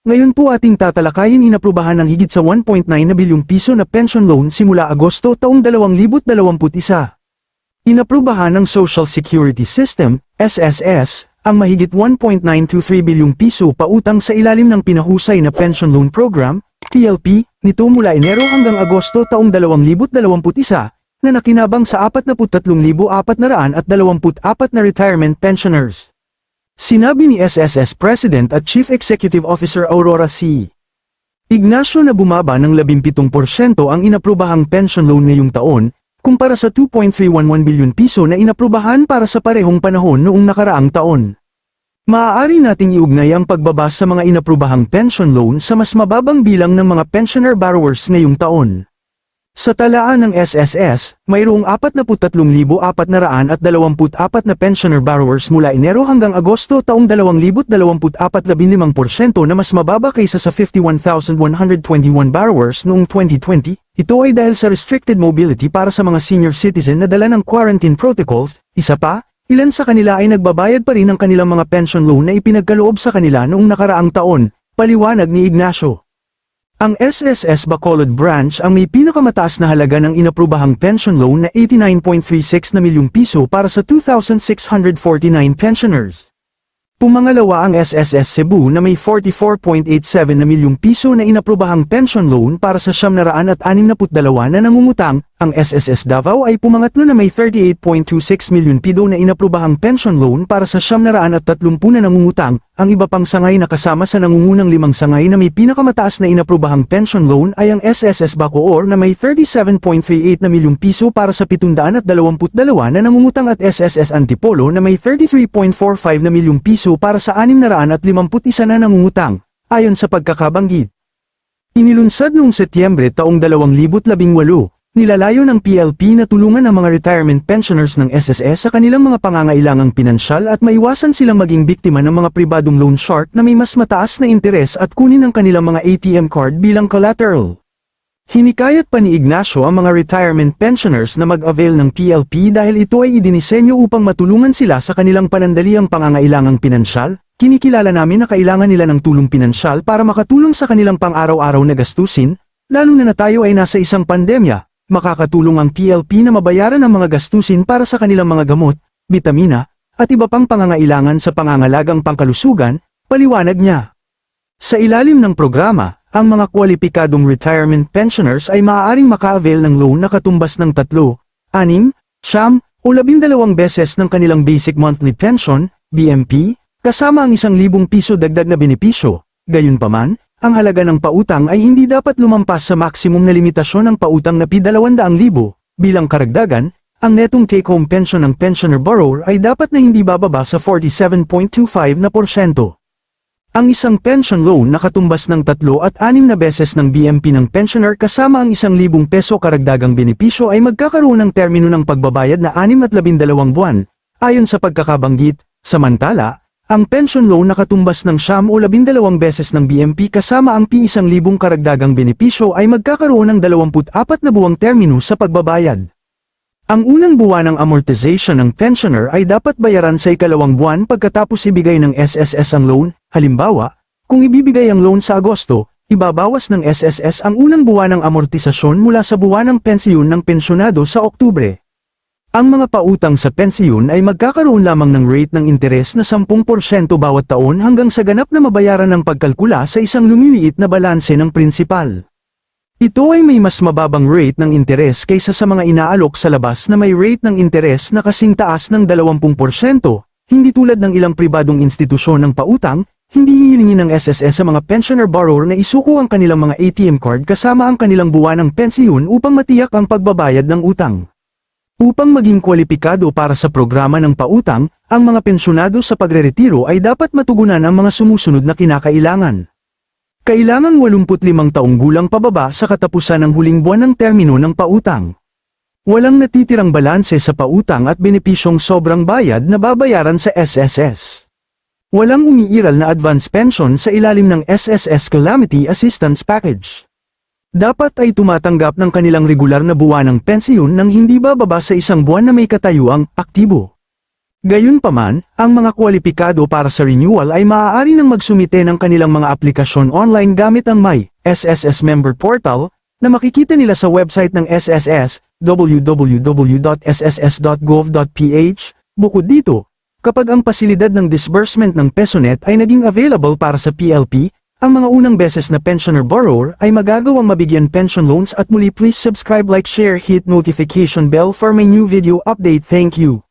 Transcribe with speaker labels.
Speaker 1: Ngayon po ating tatalakayin inaprubahan ng higit sa 1.9 na bilyong piso na pension loan simula Agosto taong 2021. Inaprubahan ng Social Security System, SSS, ang mahigit 1.923 bilyong piso pautang sa ilalim ng pinahusay na Pension Loan Program, PLP, nito mula Enero hanggang Agosto taong 2021, na nakinabang sa 43,424 na retirement pensioners. Sinabi ni SSS President at Chief Executive Officer Aurora C. Ignacio na bumaba ng 17% ang inaprubahang pension loan ngayong taon, kumpara sa 2.311 bilyon piso na inaprubahan para sa parehong panahon noong nakaraang taon. Maaari nating iugnay ang pagbaba sa mga inaprubahang pension loan sa mas mababang bilang ng mga pensioner borrowers ngayong taon. Sa talaan ng SSS, mayroong 43,424 na pensioner borrowers mula Enero hanggang Agosto taong 2024 15% na mas mababa kaysa sa 51,121 borrowers noong 2020. Ito ay dahil sa restricted mobility para sa mga senior citizen na dala ng quarantine protocols, isa pa, Ilan sa kanila ay nagbabayad pa rin ng kanilang mga pension loan na ipinagkaloob sa kanila noong nakaraang taon, paliwanag ni Ignacio. Ang SSS Bacolod Branch ang may pinakamataas na halaga ng inaprubahang pension loan na 89.36 na milyong piso para sa 2,649 pensioners. Pumangalawa ang SSS Cebu na may 44.87 na milyong piso na inaprubahang pension loan para sa 762 na nangungutang, ang SSS Davao ay pumangatlo na may 38.26 milyon pido na inaprubahang pension loan para sa 730 na nangungutang, ang iba pang sangay na kasama sa nangungunang limang sangay na may pinakamataas na inaprubahang pension loan ay ang SSS Bacoor na may 37.38 na milyong piso para sa 722 na nangungutang at SSS Antipolo na may 33.45 na milyong piso para sa 651 na nangungutang, ayon sa pagkakabanggit. Inilunsad noong Setyembre taong 2018, Nilalayo ng PLP na tulungan ang mga retirement pensioners ng SSS sa kanilang mga pangangailangang pinansyal at maiwasan silang maging biktima ng mga pribadong loan shark na may mas mataas na interes at kunin ang kanilang mga ATM card bilang collateral. Hinikayat pa ni Ignacio ang mga retirement pensioners na mag-avail ng PLP dahil ito ay idinisenyo upang matulungan sila sa kanilang panandaliang pangangailangang pinansyal, kinikilala namin na kailangan nila ng tulong pinansyal para makatulong sa kanilang pang-araw-araw na gastusin, lalo na na tayo ay nasa isang pandemya, makakatulong ang PLP na mabayaran ang mga gastusin para sa kanilang mga gamot, bitamina, at iba pang pangangailangan sa pangangalagang pangkalusugan, paliwanag niya. Sa ilalim ng programa, ang mga kwalipikadong retirement pensioners ay maaaring maka-avail ng loan na katumbas ng tatlo, anim, siyam, o labindalawang beses ng kanilang basic monthly pension, BMP, kasama ang isang libong piso dagdag na benepisyo. Gayunpaman, ang halaga ng pautang ay hindi dapat lumampas sa maksimum na limitasyon ng pautang na P200,000. Bilang karagdagan, ang netong take-home pension ng pensioner borrower ay dapat na hindi bababa sa 47.25 na porsyento. Ang isang pension loan na katumbas ng tatlo at anim na beses ng BMP ng pensioner kasama ang isang libong peso karagdagang benepisyo ay magkakaroon ng termino ng pagbabayad na 6 at 12 buwan, ayon sa pagkakabanggit, samantala, ang pension loan na katumbas ng siyam o labindalawang beses ng BMP kasama ang P1,000 karagdagang benepisyo ay magkakaroon ng 24 na buwang termino sa pagbabayad. Ang unang buwan ng amortization ng pensioner ay dapat bayaran sa ikalawang buwan pagkatapos ibigay ng SSS ang loan, halimbawa, kung ibibigay ang loan sa Agosto, ibabawas ng SSS ang unang buwan ng amortisasyon mula sa buwan ng pensyon ng pensyonado sa Oktubre. Ang mga pautang sa pensiyon ay magkakaroon lamang ng rate ng interes na 10% bawat taon hanggang sa ganap na mabayaran ng pagkalkula sa isang lumiliit na balanse ng prinsipal. Ito ay may mas mababang rate ng interes kaysa sa mga inaalok sa labas na may rate ng interes na kasing taas ng 20%, hindi tulad ng ilang pribadong institusyon ng pautang, hindi hihilingin ng SSS sa mga pensioner borrower na isuko ang kanilang mga ATM card kasama ang kanilang buwan ng pensiyon upang matiyak ang pagbabayad ng utang. Upang maging kwalipikado para sa programa ng pautang, ang mga pensyonado sa pagreretiro ay dapat matugunan ang mga sumusunod na kinakailangan. Kailangan 85 taong gulang pababa sa katapusan ng huling buwan ng termino ng pautang. Walang natitirang balanse sa pautang at benepisyong sobrang bayad na babayaran sa SSS. Walang umiiral na advance pension sa ilalim ng SSS Calamity Assistance Package. Dapat ay tumatanggap ng kanilang regular na buwanang pensiyon nang hindi bababa sa isang buwan na may katayuang aktibo. Gayunpaman, ang mga kwalipikado para sa renewal ay maaari nang magsumite ng kanilang mga aplikasyon online gamit ang My SSS Member Portal na makikita nila sa website ng SSS www.sss.gov.ph. Bukod dito, kapag ang pasilidad ng disbursement ng PesoNet ay naging available para sa PLP, ang mga unang beses na pensioner borrower ay magagawang mabigyan pension loans at muli please subscribe like share hit notification bell for my new video update thank you.